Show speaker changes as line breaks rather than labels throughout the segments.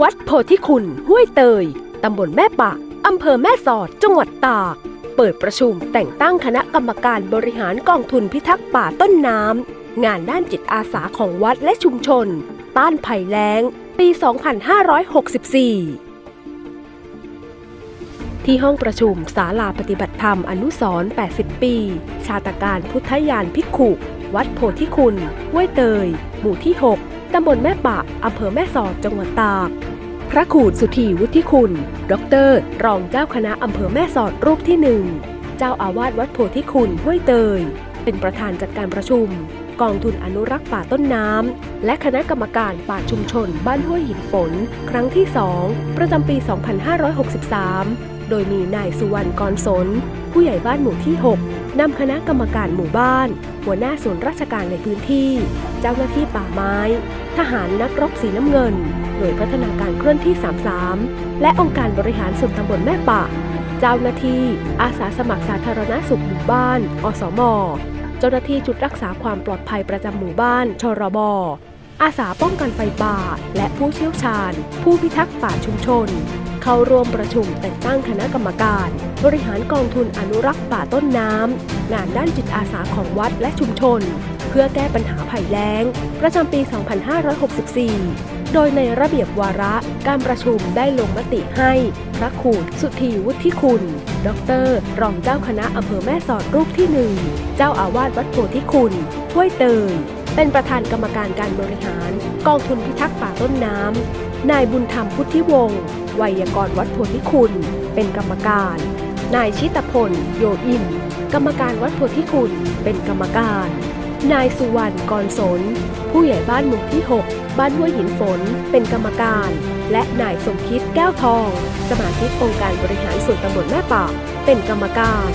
วัดโพธิคุณห้วยเตย ตำบลแม่ปะอำเภอแม่สอด จังหวัดตาก เปิดประชุมแต่งตั้งคณะกรรมการบริหารกองทุนพิทักษ์ป่าต้นน้ำ งานด้านจิตอาสาของวัดและชุมชน ต้านภัยแล้ง ปี 2564ที่ห้องประชุมศาลาปฏิบัติธรรมอนุสร80 ปี ชาตการพุทธยานภิกขุ วัดโพธิคุณห้วยเตย หมู่ที่ 6 ตำบลแม่ปะอำเภอแม่สอดจังหวัดตาก พระขูดสุธีวุฒิคุณ ดร รองเจ้าคณะอำเภอแม่สอดรูปที่หนึ่ง เจ้าอาวาสวัดโพธิคุณห้วยเตย เป็นประธานจัดการประชุม กองทุนอนุรักษ์ป่าต้นน้ำ และคณะกรรมการป่าชุมชน บ้านห้วยหินฝน ครั้งที่2ประจำปี 2563 โดยมีนายสุวรรณกรสน ผู้ใหญ่บ้านหมู่ที่ 6 นำคณะกรรมการหมู่บ้าน หัวหน้าส่วนราชการในพื้นที่ เจ้าหน้าที่ป่าไม้ ทหารนักรบสีน้ำเงิน หน่วยพัฒนาการเคลื่อนที่ 33 และองค์การบริหารส่วนตำบลแม่ปะเจ้าหน้าที่ อาสาสมัครสาธารณสุขหมู่บ้าน อสม เจ้าหน้าที่จุดรักษาความปลอดภัยประจำหมู่บ้าน ชรบอาสาป้องกันไฟป่า และผู้เชี่ยวชาญ ผู้พิทักษ์ป่าชุมชน เข้าร่วมประชุมแต่งตั้งคณะกรรมการ บริหารกองทุนอนุรักษ์ป่าต้นน้ำ งานด้านจิตอาสาของวัดและชุมชน เพื่อแก้ปัญหาภัยแล้ง ประจำปี 2564 โดยในระเบียบวาระการประชุมได้ลงมติให้ พระครูสุธีวุฒิคุณ ดร รองเจ้าคณะอำเภอแม่สอดรูปที่หนึ่งเจ้าอาวาสวัดโพธิคุณห้วยเตย เป็นประธานกรรมการการบริหาร กองทุนพิทักษ์ป่าต้นน้ำ นายบุญธรรมพุทธิวงศ์ไวยกรวัดโพธิคุณ เป็นกรรมการ นายชิตพล โยอิน กรรมการวัดโพธิคุณ เป็นกรรมการ นายสุวรรณกรสน ผู้ใหญ่บ้านหมู่ที่ 6 บ้านห้วยหินฝน เป็นกรรมการ และนายสมคิดแก้วทอง สมาชิกองค์การบริหารส่วนตำบลแม่ปะเป็นกรรมการ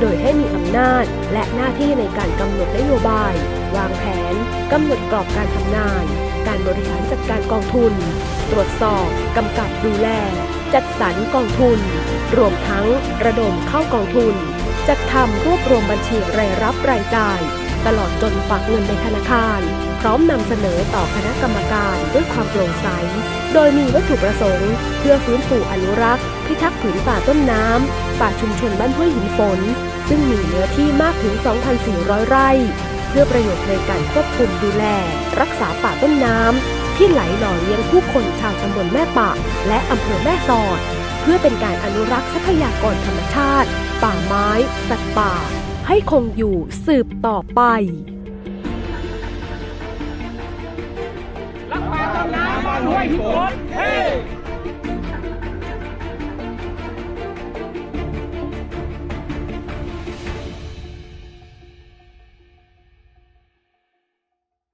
โดยให้มีอำนาจและหน้าที่ในการกำหนดนโยบาย วางแผนกำหนดกรอบการทำงาน การบริหารจัดการกองทุน ตรวจสอบกำกับดูแล จัดสรรกองทุน รวมทั้งระดมเข้ากองทุน จัดทำรวบรวมบัญชีรายรับรายจ่าย ตลอดจนฝากเงินในธนาคาร พร้อมนำเสนอต่อคณะกรรมการด้วยความโปร่งใส โดยมีวัตถุประสงค์ เพื่อฟื้นฟูอนุรักษ์ พิทักษ์ผืนป่าต้นน้ำ ป่าชุมชนบ้านห้วยหินฝน ซึ่งมีเนื้อที่มากถึง 2,400 ไร่ เพื่อประโยชน์ในการควบคุมดูแล รักษาป่าต้นน้ำที่ไหลหล่อเลี้ยงผู้คนชาวตำบลแม่ปะ และอำเภอแม่สอด เพื่อเป็นการอนุรักษ์ทรัพยากรธรรมชาติ ป่าไม้ สัตว์ป่า ให้คงอยู่สืบต่อไป
รักษาตำนาน้ำบ้านห้วยหินฝนเฮ้